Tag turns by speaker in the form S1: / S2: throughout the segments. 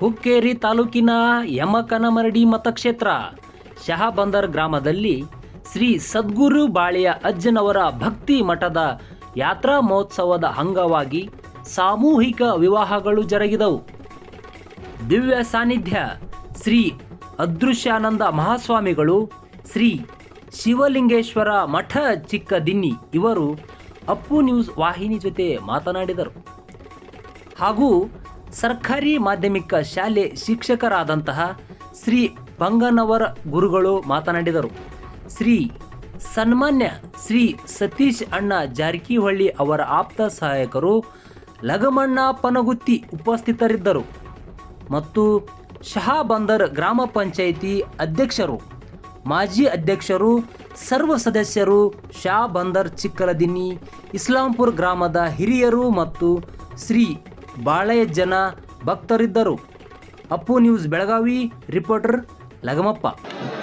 S1: ಹುಕ್ಕೇರಿ ತಾಲೂಕಿನ ಯಮಕನಮರಡಿ ಮತಕ್ಷೇತ್ರ, ಶಹಾಬಂದರ್ ಗ್ರಾಮದಲ್ಲಿ ಶ್ರೀ ಸದ್ಗುರು ಬಾಳೆಯ ಅಜ್ಜನವರ ಭಕ್ತಿ ಮಠದ ಯಾತ್ರಾ ಮಹೋತ್ಸವದ ಅಂಗವಾಗಿ ಸಾಮೂಹಿಕ ವಿವಾಹಗಳು ಜರುಗಿದವು. ದಿವ್ಯ ಸಾನ್ನಿಧ್ಯ ಶ್ರೀ ಅದೃಶ್ಯಾನಂದ ಮಹಾಸ್ವಾಮಿಗಳು, ಶ್ರೀ ಶಿವಲಿಂಗೇಶ್ವರ ಮಠ ಚಿಕ್ಕದಿನ್ನಿ ಇವರು ಅಪ್ಪು ನ್ಯೂಸ್ ವಾಹಿನಿ ಜೊತೆ ಮಾತನಾಡಿದರು. ಹಾಗೂ ಸರ್ಕಾರಿ ಮಾಧ್ಯಮಿಕ ಶಾಲೆ ಶಿಕ್ಷಕರಾದಂತಹ ಶ್ರೀ ಬಂಗನವರ ಗುರುಗಳು ಮಾತನಾಡಿದರು. ಶ್ರೀ ಸನ್ಮಾನ್ಯ ಶ್ರೀ ಸತೀಶ್ ಅಣ್ಣ ಜಾರಕಿಹೊಳ್ಳಿ ಅವರ ಆಪ್ತ ಸಹಾಯಕರು ಲಗಮಣ್ಣ ಪನಗುತ್ತಿ ಉಪಸ್ಥಿತರಿದ್ದರು. ಮತ್ತು ಶಹಾಬಂದರ್ ಗ್ರಾಮ ಪಂಚಾಯಿತಿ ಅಧ್ಯಕ್ಷರು, ಮಾಜಿ ಅಧ್ಯಕ್ಷರು, ಸರ್ವ ಸದಸ್ಯರು ಶಾ ಬಂದರ್ ಚಿಕ್ಕಲದಿನ್ನಿ, ಇಸ್ಲಾಂಪುರ್ ಗ್ರಾಮದ ಹಿರಿಯರು ಮತ್ತು ಶ್ರೀ ಬಾಳೆಯಜ್ಜನ ಭಕ್ತರಿದ್ದರು. Appu news Belagavi, reporter Lagamappa.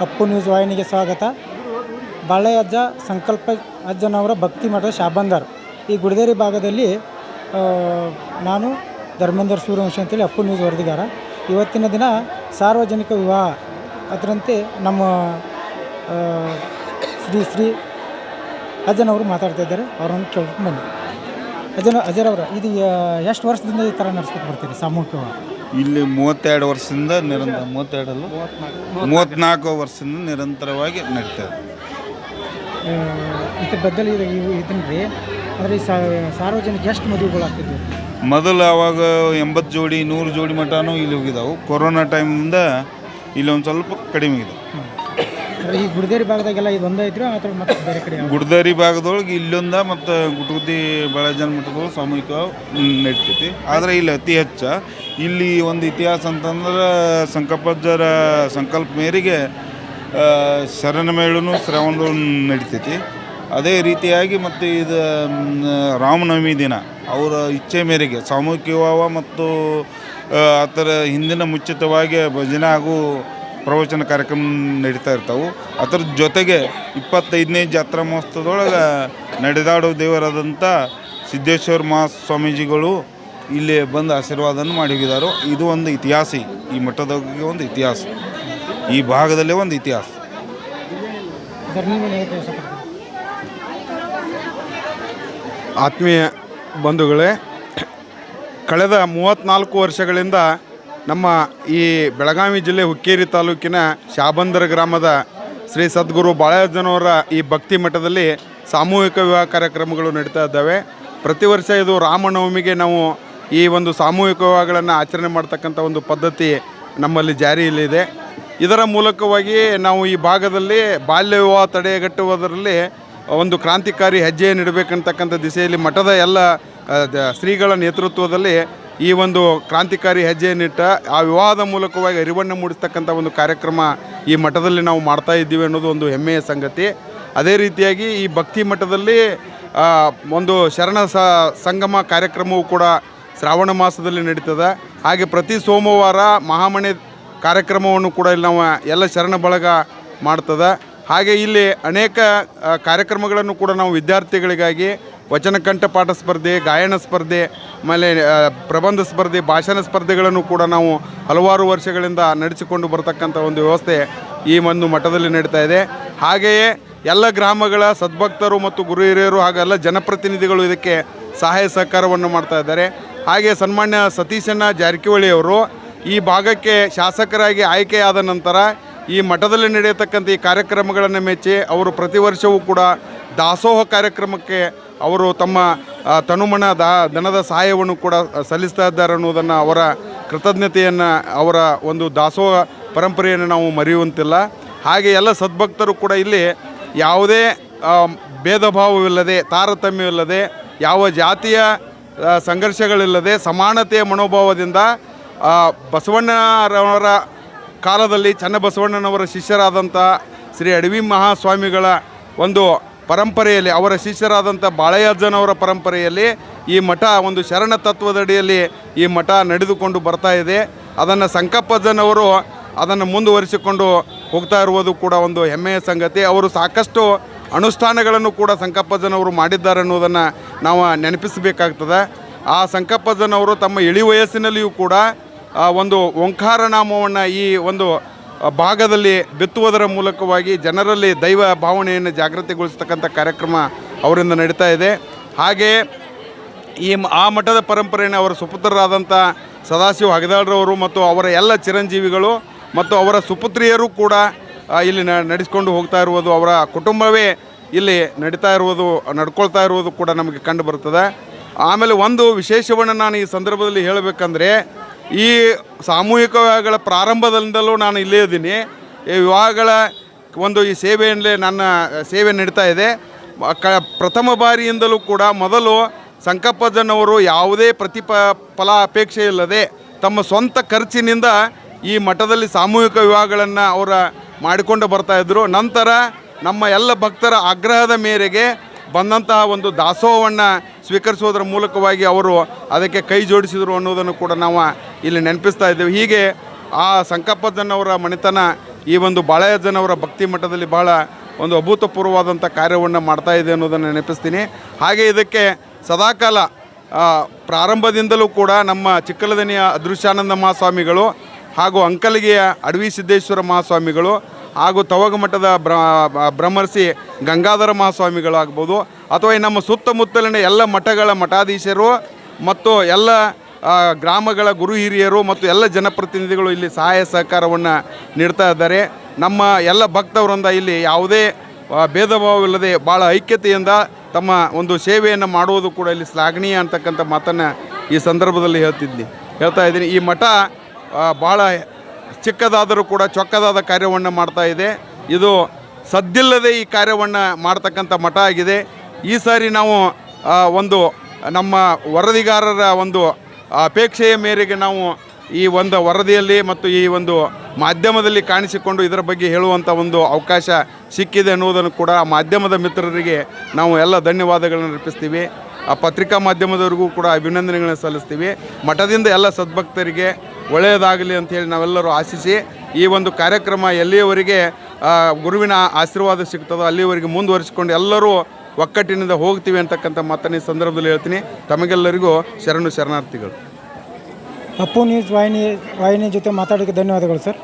S2: Appu news ವಾಹಿನಿಗೆ ಸ್ವಾಗತ. ಬಾಳೆ ಅಜ್ಜ ಸಂಕಲ್ಪ ಅಜ್ಜನವರ ಭಕ್ತಿ ಮಠ ಶಾಬಂದರ್. ಈ ಗುಡದೇರಿ ಭಾಗದಲ್ಲಿ ನಾನು ಧರ್ಮೇಂದ್ರ ಸೂರ್ಯವಂಶಿ ಅಂತೇಳಿ ಅಪ್ಪು ನ್ಯೂಸ್ ವರದಿಗಾರ. ಇವತ್ತಿನ ದಿನ ಸಾರ್ವಜನಿಕ ವಿವಾಹ. ಅದರಂತೆ ನಮ್ಮ ಶ್ರೀ ಶ್ರೀ ಅಜ್ಜನವರು ಮಾತಾಡ್ತಾ ಇದ್ದಾರೆ. ಅವರನ್ನು ಕೇಳ್ಕೊಂಡು ಬನ್ನಿ. ಅಜ್ಜನ ಅವರ ಇದು ಎಷ್ಟು ವರ್ಷದಿಂದ ಈ ಥರ ನಡ್ಸ್ಕೊತ ಬರ್ತೀರಿ ಸಾಮೂಹಿಕವಾಗಿ
S3: ಇಲ್ಲಿ ಮೂವತ್ತೆರಡು ವರ್ಷದಿಂದ ನಿರಂತರ ಮೂವತ್ತೆರಡಲ್ಲ ಮೂವತ್ತ್ನಾಲ್ಕು ವರ್ಷದಿಂದ ನಿರಂತರವಾಗಿ ನಡೀತಾ ಇದೆ.
S2: ಆ, ಇದ್ರ ಬದಲು ಇದು ಇವು ಇದನ್ನ ರೀ ಅಂದರೆ ಸಾರ್ವಜನಿಕ ಎಷ್ಟು ಮದುವೆಗಳಾಗ್ತಿದ್ವು?
S3: ಮೊದಲು ಅವಾಗ ಎಂಬತ್ತು ಜೋಡಿ ನೂರು ಜೋಡಿ ಮಟನೂ ಇಲ್ಲಿ ಹೋಗಿದ್ದಾವೆ. ಕೊರೋನಾ ಟೈಮಿಂದ ಇಲ್ಲಿ ಒಂದು ಸ್ವಲ್ಪ ಕಡಿಮೆ ಇದೆ.
S2: ಈ ಗುಡಿದೇರಿ ಭಾಗದಾಗೆಲ್ಲ ಇದು ಐತ್ರಿ ಅಥವಾ ಮತ್ತೆ ಬೇರೆ ಕಡೆ
S3: ಭಾಗದೊಳಗೆ ಇಲ್ಲೊಂದ ಮತ್ತು ಗುಟುಗುದ್ದಿ ಬೆಳಜನ ಮಠದೊಳಗೆ ಸಾಮೂಹಿಕ ನಡೀತೈತಿ. ಆದರೆ ಇಲ್ಲಿ ಅತಿ ಹೆಚ್ಚ. ಇಲ್ಲಿ ಒಂದು ಇತಿಹಾಸ ಅಂತಂದ್ರೆ ಸಂಕಪ್ಪಜ್ಜರ ಸಂಕಲ್ಪ ಮೇರೆಗೆ ಶರಣ ಮೇಳನು ಶ್ರಾವಣದೊಳಗೆ ನಡೀತೈತಿ. ಅದೇ ರೀತಿಯಾಗಿ ಮತ್ತು ಇದು ರಾಮನವಮಿ ದಿನ ಅವರ ಇಚ್ಛೆ ಮೇರೆಗೆ ಸಾಮೂಹಿಕ ವಿವಾಹ ಮತ್ತು ಆ, ಆ ಥರ ಹಿಂದಿನ ಮುಚ್ಚಿತವಾಗಿ ಭಜನೆ ಹಾಗೂ ಪ್ರವಚನ ಕಾರ್ಯಕ್ರಮ ನಡೀತಾ ಇರ್ತಾವೆ. ಅದ್ರ ಜೊತೆಗೆ ಇಪ್ಪತ್ತೈದನೇ ಜಾತ್ರಾ ಮಹೋತ್ಸವದೊಳಗೆ ನಡೆದಾಡೋ ದೇವರಾದಂಥ ಸಿದ್ದೇಶ್ವರ ಮಹಾಸ್ವಾಮೀಜಿಗಳು ಇಲ್ಲಿ ಬಂದು ಆಶೀರ್ವಾದವನ್ನು ಮಾಡಿ ಹೋಗಿದ್ದಾರೆ ಇದು ಒಂದು ಇತಿಹಾಸ ಈ ಮಠದ ಒಂದು ಇತಿಹಾಸ. ಈ ಭಾಗದಲ್ಲೇ ಒಂದು ಇತಿಹಾಸ.
S4: ಆತ್ಮೀಯ ಬಂಧುಗಳೇ, ಕಳೆದ ಮೂವತ್ತ್ನಾಲ್ಕು ವರ್ಷಗಳಿಂದ ನಮ್ಮ ಈ ಬೆಳಗಾವಿ ಜಿಲ್ಲೆ ಹುಕ್ಕೇರಿ ತಾಲೂಕಿನ ಶಾಬಂದರ ಗ್ರಾಮದ ಶ್ರೀ ಸದ್ಗುರು ಬಾಳಯ್ಯನವರ ಈ ಭಕ್ತಿ ಮಠದಲ್ಲಿ ಸಾಮೂಹಿಕ ವಿವಾಹ ಕಾರ್ಯಕ್ರಮಗಳು ನಡೀತಾ ಇದ್ದಾವೆ. ಪ್ರತಿ ವರ್ಷ ಇದು ರಾಮನವಮಿಗೆ ನಾವು ಈ ಒಂದು ಸಾಮೂಹಿಕ ವಿವಾಹಗಳನ್ನು ಆಚರಣೆ ಮಾಡ್ತಕ್ಕಂಥ ಒಂದು ಪದ್ಧತಿ ನಮ್ಮಲ್ಲಿ ಜಾರಿಯಲ್ಲಿದೆ. ಇದರ ಮೂಲಕವಾಗಿ ನಾವು ಈ ಭಾಗದಲ್ಲಿ ಬಾಲ್ಯ ವಿವಾಹ ತಡೆಗಟ್ಟುವುದರಲ್ಲಿ ಒಂದು ಕ್ರಾಂತಿಕಾರಿ ಹೆಜ್ಜೆಯನ್ನು ಇಡಬೇಕಂತಕ್ಕಂಥ ದಿಸೆಯಲ್ಲಿ ಮಠದ ಎಲ್ಲ ಶ್ರೀಗಳ ನೇತೃತ್ವದಲ್ಲಿ ಈ ಒಂದು ಕ್ರಾಂತಿಕಾರಿ ಹೆಜ್ಜೆಯನ್ನಿಟ್ಟ ಆ ವಿವಾಹದ ಮೂಲಕವಾಗಿ ಅರಿವನ್ನು ಮೂಡಿಸ್ತಕ್ಕಂಥ ಒಂದು ಕಾರ್ಯಕ್ರಮ ಈ ಮಠದಲ್ಲಿ ನಾವು ಮಾಡ್ತಾ ಇದ್ದೀವಿ ಅನ್ನೋದು ಒಂದು ಹೆಮ್ಮೆಯ ಸಂಗತಿ. ಅದೇ ರೀತಿಯಾಗಿ ಈ ಭಕ್ತಿ ಮಠದಲ್ಲಿ ಒಂದು ಶರಣ ಸಂಗಮ ಕಾರ್ಯಕ್ರಮವೂ ಕೂಡ ಶ್ರಾವಣ ಮಾಸದಲ್ಲಿ ನಡೀತದೆ. ಹಾಗೆ ಪ್ರತಿ ಸೋಮವಾರ ಮಹಾಮಣಿ ಕಾರ್ಯಕ್ರಮವನ್ನು ಕೂಡ ಇಲ್ಲಿ ನಾವು ಎಲ್ಲ ಶರಣ ಬಳಗ ಮಾಡ್ತದೆ. ಹಾಗೆ ಇಲ್ಲಿ ಅನೇಕ ಕಾರ್ಯಕ್ರಮಗಳನ್ನು ಕೂಡ ನಾವು ವಿದ್ಯಾರ್ಥಿಗಳಿಗಾಗಿ ವಚನ ಪಾಠ ಸ್ಪರ್ಧೆ, ಗಾಯನ ಸ್ಪರ್ಧೆ, ಆಮೇಲೆ ಪ್ರಬಂಧ ಸ್ಪರ್ಧೆ, ಭಾಷಣ ಸ್ಪರ್ಧೆಗಳನ್ನು ಕೂಡ ನಾವು ಹಲವಾರು ವರ್ಷಗಳಿಂದ ನಡೆಸಿಕೊಂಡು ಬರತಕ್ಕಂಥ ಒಂದು ವ್ಯವಸ್ಥೆ ಈ ಒಂದು ಮಠದಲ್ಲಿ ನಡೀತಾ ಇದೆ. ಹಾಗೆಯೇ ಎಲ್ಲ ಗ್ರಾಮಗಳ ಸದ್ಭಕ್ತರು ಮತ್ತು ಗುರು ಹಿರಿಯರು ಹಾಗೂ ಎಲ್ಲ ಜನಪ್ರತಿನಿಧಿಗಳು ಇದಕ್ಕೆ ಸಹಾಯ ಸಹಕಾರವನ್ನು ಮಾಡ್ತಾ ಇದ್ದಾರೆ. ಹಾಗೆ ಸನ್ಮಾನ್ಯ ಸತೀಶಣ್ಣ ಜಾರಕಿಹೊಳಿ ಅವರು ಈ ಭಾಗಕ್ಕೆ ಶಾಸಕರಾಗಿ ಆಯ್ಕೆಯಾದ ನಂತರ ಈ ಮಠದಲ್ಲಿ ನಡೆಯತಕ್ಕಂಥ ಈ ಕಾರ್ಯಕ್ರಮಗಳನ್ನು ಮೆಚ್ಚಿ ಅವರು ಪ್ರತಿ ವರ್ಷವೂ ಕೂಡ ದಾಸೋಹ ಕಾರ್ಯಕ್ರಮಕ್ಕೆ ಅವರು ತಮ್ಮ ತನುಮನ ದಾ, ದನದ ಸಹಾಯವನ್ನು ಕೂಡ ಸಲ್ಲಿಸ್ತಾ ಇದ್ದಾರೆ ಅನ್ನೋದನ್ನು ಅವರ ಕೃತಜ್ಞತೆಯನ್ನು ಅವರ ಒಂದು ದಾಸೋಹ ಪರಂಪರೆಯನ್ನು ನಾವು ಮರೆಯುವಂತಿಲ್ಲ. ಹಾಗೆ ಎಲ್ಲ ಸದ್ಭಕ್ತರು ಕೂಡ ಇಲ್ಲಿ ಯಾವುದೇ ಭೇದ ಭಾವವಿಲ್ಲದೆ ತಾರತಮ್ಯವಿಲ್ಲದೆ, ಯಾವ ಜಾತಿಯ ಸಂಘರ್ಷಗಳಿಲ್ಲದೆ, ಸಮಾನತೆಯ ಮನೋಭಾವದಿಂದ ಬಸವಣ್ಣರವರ ಕಾಲದಲ್ಲಿ ಚನ್ನಬಸವಣ್ಣನವರ ಶಿಷ್ಯರಾದಂಥ ಶ್ರೀ ಅಡವಿ ಮಹಾಸ್ವಾಮಿಗಳ ಒಂದು ಪರಂಪರೆಯಲ್ಲಿ, ಅವರ ಶಿಷ್ಯರಾದಂಥ ಬಾಳೆಯಜ್ಜನವರ ಪರಂಪರೆಯಲ್ಲಿ ಈ ಮಠ, ಒಂದು ಶರಣ ತತ್ವದಡಿಯಲ್ಲಿ ಈ ಮಠ ನಡೆದುಕೊಂಡು ಬರ್ತಾ ಇದೆ. ಅದನ್ನು ಸಂಕಪ್ಪಜ್ಜನವರು ಅದನ್ನು ಮುಂದುವರಿಸಿಕೊಂಡು ಹೋಗ್ತಾ ಇರುವುದು ಕೂಡ ಒಂದು ಹೆಮ್ಮೆಯ ಸಂಗತಿ. ಅವರು ಸಾಕಷ್ಟು ಅನುಷ್ಠಾನಗಳನ್ನು ಕೂಡ ಸಂಕಪ್ಪಜ್ಜನವರು ಮಾಡಿದ್ದಾರೆ ಅನ್ನೋದನ್ನು ನಾವು ನೆನಪಿಸಬೇಕಾಗ್ತದೆ. ಆ ಸಂಕಪ್ಪಜ್ಜನವರು ತಮ್ಮ ಇಳಿ ವಯಸ್ಸಿನಲ್ಲಿಯೂ ಕೂಡ ಒಂದು ಓಂಕಾರನಾಮವನ್ನು ಈ ಒಂದು ಭಾಗದಲ್ಲಿ ಬಿತ್ತುವುದರ ಮೂಲಕವಾಗಿ ಜನರಲ್ಲಿ ದೈವ ಭಾವನೆಯನ್ನು ಜಾಗೃತಿಗೊಳಿಸ್ತಕ್ಕಂಥ ಕಾರ್ಯಕ್ರಮ ಅವರಿಂದ ನಡೀತಾ ಇದೆ. ಹಾಗೆ ಈ ಆ ಮಠದ ಪರಂಪರೆಯನ್ನು ಅವರ ಸುಪುತ್ರರಾದಂಥ ಸದಾಶಿವ ಹಗದಾಳ್ರವರು ಮತ್ತು ಅವರ ಎಲ್ಲ ಚಿರಂಜೀವಿಗಳು ಮತ್ತು ಅವರ ಸುಪುತ್ರಿಯರು ಕೂಡ ಇಲ್ಲಿ ನಡೆಸ್ಕೊಂಡು ಹೋಗ್ತಾ ಇರುವುದು, ಅವರ ಕುಟುಂಬವೇ ಇಲ್ಲಿ ನಡೀತಾ ಇರುವುದು, ನಡ್ಕೊಳ್ತಾ ಇರುವುದು ಕೂಡ ನಮಗೆ ಕಂಡು ಬರ್ತದೆ ಆಮೇಲೆ ಒಂದು ವಿಶೇಷವನ್ನು ನಾನು ಈ ಸಂದರ್ಭದಲ್ಲಿ ಹೇಳಬೇಕಂದ್ರೆ ಈ ಸಾಮೂಹಿಕ ವಿವಾಹಗಳ ಪ್ರಾರಂಭದಿಂದಲೂ ನಾನು ಇಲ್ಲೇ ಇದ್ದೀನಿ. ಈ ವಿವಾಹಗಳ ಒಂದು ಈ ಸೇವೆಯಲ್ಲೇ ನನ್ನ ಸೇವೆ ನೀಡ್ತಾ ಇದೆ. ಕ, ಪ್ರಥಮ ಬಾರಿಯಿಂದಲೂ ಕೂಡ ಮೊದಲು ಸಂಕಪ್ಪಜ್ಜನವರು ಯಾವುದೇ ಪ್ರತಿಪ, ಫಲ ಅಪೇಕ್ಷೆ ಇಲ್ಲದೆ ತಮ್ಮ ಸ್ವಂತ ಖರ್ಚಿನಿಂದ ಈ ಮಠದಲ್ಲಿ ಸಾಮೂಹಿಕ ವಿವಾಹಗಳನ್ನು ಅವರ ಮಾಡಿಕೊಂಡು ಬರ್ತಾ ಇದ್ದರು ನಂತರ ನಮ್ಮ ಎಲ್ಲ ಭಕ್ತರ ಆಗ್ರಹದ ಮೇರೆಗೆ ಬಂದಂತಹ ಒಂದು ದಾಸೋಹವನ್ನು ಸ್ವೀಕರಿಸುವುದರ ಮೂಲಕವಾಗಿ ಅವರು ಅದಕ್ಕೆ ಕೈ ಜೋಡಿಸಿದರು ಅನ್ನೋದನ್ನು ಕೂಡ ನಾವು ಇಲ್ಲಿ ನೆನಪಿಸ್ತಾ ಇದ್ದೇವೆ. ಹೀಗೆ ಆ ಸಂಕಪ್ಪಜ್ಜನವರ ಮಣಿತನ ಈ ಒಂದು ಬಾಳೆಯಜ್ಜನವರ ಭಕ್ತಿ ಮಠದಲ್ಲಿ ಬಹಳ ಒಂದು ಅಭೂತಪೂರ್ವವಾದಂಥ ಕಾರ್ಯವನ್ನು ಮಾಡ್ತಾ ಇದೆ ಅನ್ನೋದನ್ನು ನೆನಪಿಸ್ತೀನಿ. ಹಾಗೆ ಇದಕ್ಕೆ ಸದಾಕಾಲ ಪ್ರಾರಂಭದಿಂದಲೂ ಕೂಡ ನಮ್ಮ ಚಿಕ್ಕಲದನಿಯ ಅದೃಶ್ಯಾನಂದ ಮಹಾಸ್ವಾಮಿಗಳು ಹಾಗೂ ಅಂಕಲಿಗೆಯ ಅಡವಿ ಸಿದ್ದೇಶ್ವರ ಮಹಾಸ್ವಾಮಿಗಳು ಹಾಗೂ ತವಗ ಮಠದ ಬ್ರ ಬ್ರಹ್ಮರ್ಷಿ ಗಂಗಾಧರ ಮಹಾಸ್ವಾಮಿಗಳಾಗ್ಬೋದು. ಅಥವಾ ನಮ್ಮ ಸುತ್ತಮುತ್ತಲಿನ ಎಲ್ಲ ಮಠಗಳ ಮಠಾಧೀಶರು ಮತ್ತು ಎಲ್ಲ ಗ್ರಾಮಗಳ ಗುರು ಹಿರಿಯರು ಮತ್ತು ಎಲ್ಲ ಜನಪ್ರತಿನಿಧಿಗಳು ಇಲ್ಲಿ ಸಹಾಯ ಸಹಕಾರವನ್ನು ನೀಡ್ತಾ ಇದ್ದಾರೆ. ನಮ್ಮ ಎಲ್ಲ ಭಕ್ತವರಿಂದ ಇಲ್ಲಿ ಯಾವುದೇ ಭೇದ ಭಾವವಿಲ್ಲದೆ ಭಾಳ ಐಕ್ಯತೆಯಿಂದ ತಮ್ಮ ಒಂದು ಸೇವೆಯನ್ನು ಮಾಡುವುದು ಕೂಡ ಇಲ್ಲಿ ಶ್ಲಾಘನೀಯ ಅಂತಕ್ಕಂಥ ಮಾತನ್ನು ಈ ಸಂದರ್ಭದಲ್ಲಿ ಹೇಳ್ತಿದ್ದೀನಿ ಹೇಳ್ತಾ ಇದ್ದೀನಿ. ಈ ಮಠ ಭಾಳ ಚಿಕ್ಕದಾದರೂ ಕೂಡ ಚೊಕ್ಕದಾದ ಕಾರ್ಯವನ್ನು ಮಾಡ್ತಾ ಇದೆ. ಇದು ಸದ್ದಿಲ್ಲದೆ ಈ ಕಾರ್ಯವನ್ನು ಮಾಡ್ತಕ್ಕಂಥ ಮಠ ಆಗಿದೆ. ಈ ಸಾರಿ ನಾವು ಒಂದು ನಮ್ಮ ವರದಿಗಾರರ ಒಂದು ಅಪೇಕ್ಷೆಯ ಮೇರೆಗೆ ನಾವು ಈ ಒಂದು ವರದಿಯಲ್ಲಿ ಮತ್ತು ಈ ಒಂದು ಮಾಧ್ಯಮದಲ್ಲಿ ಕಾಣಿಸಿಕೊಂಡು ಇದರ ಬಗ್ಗೆ ಹೇಳುವಂಥ ಒಂದು ಅವಕಾಶ ಸಿಕ್ಕಿದೆ ಅನ್ನುವುದನ್ನು ಕೂಡ ಆ ಮಾಧ್ಯಮದ ಮಿತ್ರರಿಗೆ ನಾವು ಎಲ್ಲ ಧನ್ಯವಾದಗಳನ್ನು ಅರ್ಪಿಸ್ತೀವಿ. ಆ ಪತ್ರಿಕಾ ಮಾಧ್ಯಮದವರಿಗೂ ಕೂಡ ಅಭಿನಂದನೆಗಳನ್ನು ಸಲ್ಲಿಸ್ತೀವಿ. ಮಠದಿಂದ ಎಲ್ಲ ಸದ್ಭಕ್ತರಿಗೆ ಒಳ್ಳೆಯದಾಗಲಿ ಅಂಥೇಳಿ ನಾವೆಲ್ಲರೂ ಆಶಿಸಿ ಈ ಒಂದು ಕಾರ್ಯಕ್ರಮ ಎಲ್ಲಿಯವರೆಗೆ ಗುರುವಿನ ಆಶೀರ್ವಾದ ಸಿಗ್ತದೋ ಅಲ್ಲಿಯವರೆಗೆ ಮುಂದುವರಿಸಿಕೊಂಡು ಎಲ್ಲರೂ ಒಕ್ಕಟ್ಟಿನಿಂದ ಹೋಗ್ತೀವಿ ಅಂತಕ್ಕಂಥ ಮಾತನ್ನ ಈ ಸಂದರ್ಭದಲ್ಲಿ ಹೇಳ್ತೀನಿ. ತಮಗೆಲ್ಲರಿಗೂ ಶರಣು ಶರಣಾರ್ಥಿಗಳು.
S2: ಅಪ್ಪು ನ್ಯೂಸ್ ವಾಹಿನಿ ವಾಹಿನಿ ಜೊತೆ ಮಾತಾಡೋಕ್ಕೆ ಧನ್ಯವಾದಗಳು ಸರ್.